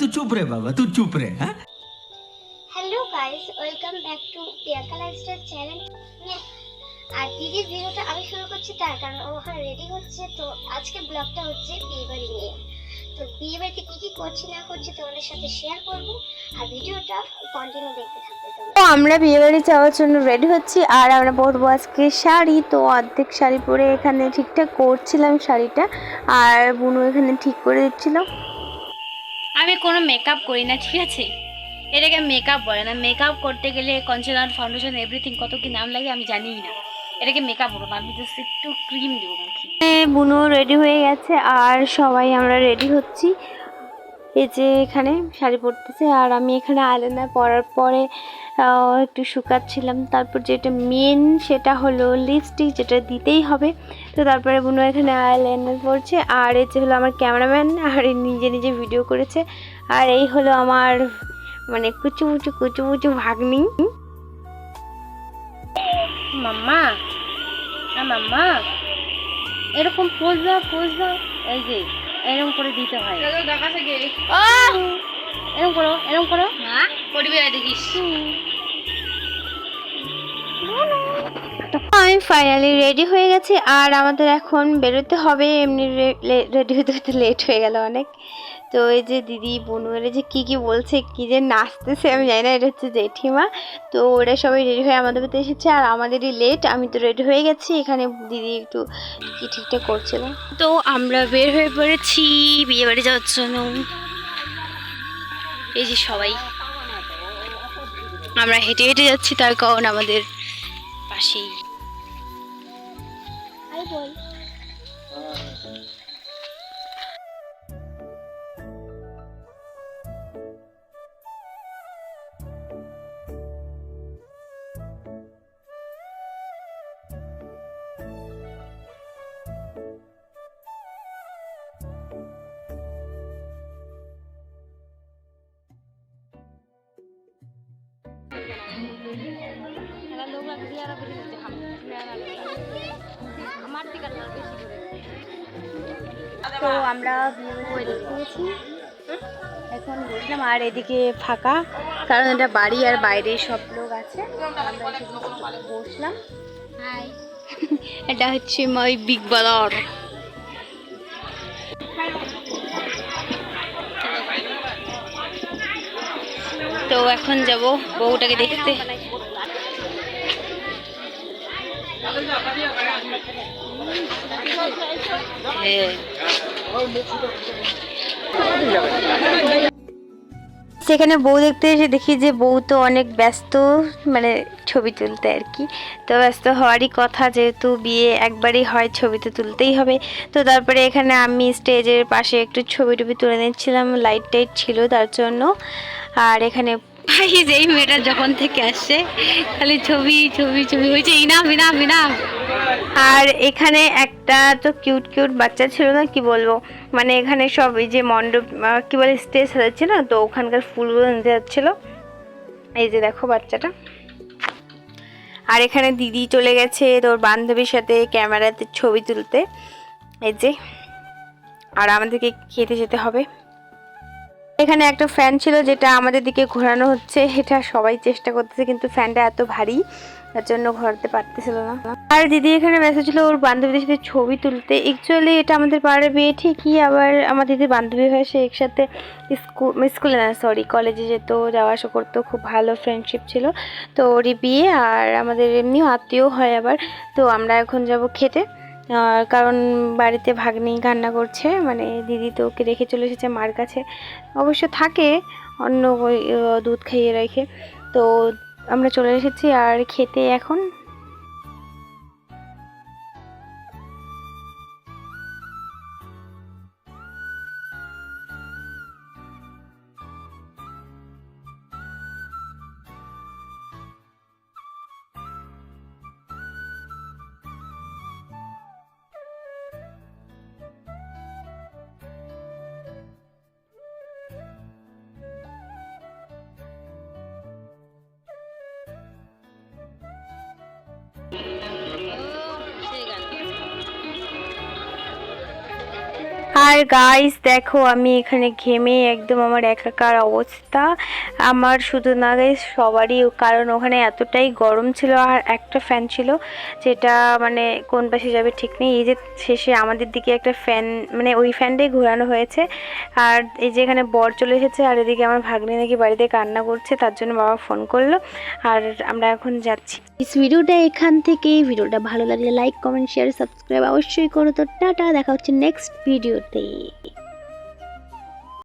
তু চুপ রে বাবা তু চুপ রে হ্যাঁ hello guys welcome back to Priyanka lifestyle channel আর দিদির ভিডিওটা আমি শুরু করছি তার কারণ ও ওখানে রেডি হচ্ছে তো আজকে ব্লগটা হচ্ছে বিয়ে বাড়ি বিয়ে বাড়িতে কি কি করছি না করছি তোমাদের সাথে শেয়ার করব আর ভিডিওটা কন্টিনিউ দেখতে থাকবে তো আমরা বিয়ে বাড়ি যাওয়ার জন্য রেডি হচ্ছি আর আমরা পরবো আজকে শাড়ি। তো অর্ধেক শাড়ি পরে এখানে ঠিকঠাক করছিলাম শাড়িটা আর বুনু এখানে ঠিক করে দিচ্ছিল। আমি কোনো মেকআপ করি না ঠিক আছে? এটাকে মেকআপ বলে না। মেকআপ করতে গেলে কনসিলার ফাউন্ডেশন এভরিথিং কত কি নাম লাগে আমি জানিই না। এটাকে মেকআপ না আমি জাস্ট একটু ক্রিম দেবো মুখে। বুনু রেডি হয়ে গেছে, আর সবাই আমরা রেডি হচ্ছি। এই যে এখানে শাড়ি পরতেছে, আর আমি এখানে আয়লাইনার পরার পরে একটু শুকাচ্ছিলাম। তারপর যেটা মেন সেটা হলো লিপস্টিক যেটা দিতেই হবে। তো তারপরে বুনু এখানে আয়লাইনার পরছে, আর এই যে হলো আমার ক্যামেরাম্যান আর নিজে নিজে ভিডিও করেছে। আর এই হলো আমার মানে কুচু মুচু কুচু ভাগ্নি। মাম্মা আ মাম্মা? এরকম পোজ দাও পোজ দাও। এই যে এরকম করে দিতে হয়! এরকম করো এরকম করো। করবি দেখিস। আমি ফাইনালি রেডি হয়ে গেছি, আর আমাদের এখন বেরোতে হবে, এমনি রেডি হতে হতে লেট হয়ে গেল অনেক। তো এই যে দিদি, বোনু, এরা যে কী কী বলছে, কী যে নাচতেছে, আমি জানি না, এটা হচ্ছে জেঠিমা। তো ওরা সবাই রেডি হয়ে আমাদের বাড়িতে এসেছে, আর আমাদেরই লেট আমি তো রেডি হয়ে গেছি, এখানে দিদি একটু কি ঠিকঠাক করছিল তো আমরা বের হয়ে পড়েছি, বিয়ে বাড়ি যাওয়ার জন্য। এই যে সবাই। আমরা হেঁটে হেঁটে যাচ্ছি, তার কারণ আমাদের পাশেই। 过瘾。嗯。Thank you. তো আমরা বিয়ে বাড়ি গেছি। এখন বসলাম আর এদিকে ফাঁকা কারণ এটা বাড়ি আর বাইরে সব লোক আছে। আমরা বসলাম। এটা হচ্ছে মাই বিগ বাজার। তো এখন যাব বউটাকে দেখতে। সেখানে বউ দেখতে এসে দেখি যে বউ তো অনেক ব্যস্ত মানে ছবি তুলতে আর কি। তো ব্যস্ত হওয়ারই কথা, যেহেতু বিয়ে একবারই হয়, ছবি তো তুলতেই হবে। তো তারপরে এখানে আমি স্টেজের পাশে একটু ছবি টবি তুলে নিচ্ছিলাম, লাইট টাইট ছিল তার জন্য। আর এখানে ভাই যেই মেয়েটা যখন থেকে আসছে, খালি ছবি ছবি ছবি হয়েছে ইনাম ইনাম ইনাম। আর এখানে একটা তো কিউট কিউট বাচ্চা ছিল না, কি বলব? মানে এখানে সব এই যে মণ্ডপ কি বলে, স্টেজ সাজাচ্ছে না? তো ওখানকার ফুলগুলো নিতে যাচ্ছিল। এই যে দেখো বাচ্চাটা। আর এখানে দিদি চলে গেছে তোর বান্ধবীর সাথে ক্যামেরাতে ছবি তুলতে। এই যে, আর আমাদেরকে খেতে যেতে হবে। এখানে একটা ফ্যান ছিল যেটা আমাদের দিকে ঘোরানো হচ্ছে, এটা সবাই চেষ্টা করতেছে, কিন্তু ফ্যানটা এত ভারী, তার জন্য ঘোরাতে পারতেছিল না। আর দিদি এখানে ব্যস্ত ছিল ওর বান্ধবীদের সাথে ছবি তুলতে। অ্যাকচুয়ালি এটা আমাদের পাড়ার বিয়ে ঠিকই, আবার আমার দিদির বান্ধবী হয়ে সে একসাথে স্কুল স্কুলে না সরি কলেজে যেত, যাওয়া আসা করতো, খুব ভালো ফ্রেন্ডশিপ ছিল। তো ওরই বিয়ে, আর আমাদের এমনিও আত্মীয় হয় আবার। তো আমরা এখন যাব খেতে। কারণ বাড়িতে ভাগ্নেই কান্না করছে মানে দিদি তো ওকে রেখে চলে এসেছে মার কাছে। অবশ্য থাকে অন্য দুধ খাইয়ে রেখে। তো আমরা চলে এসেছি আর খেতে এখন Thank you. আর গাইস দেখো, আমি এখানে ঘেমে একদম আমার একাকার অবস্থা। আমার শুধু না গাইস সবারই, কারণ ওখানে এতটাই গরম ছিল আর একটা ফ্যান ছিল, যেটা মানে কোন পাশে যাবে ঠিক নেই। এই যে শেষে আমাদের দিকে একটা ফ্যান মানে ওই ফ্যানটাই ঘোরানো হয়েছে। আর এই যে এখানে বর চলে এসেছে, আর এদিকে আমার ভাগ্নে নাকি বাড়িতে কান্না করছে, তার জন্য বাবা ফোন করল। আর আমরা এখন যাচ্ছি। ভিডিওটা এখান থেকেই। ভিডিওটা ভালো লাগলে লাইক কমেন্ট শেয়ার সাবস্ক্রাইব অবশ্যই করো। তো টাটা, দেখা হচ্ছে নেক্সট the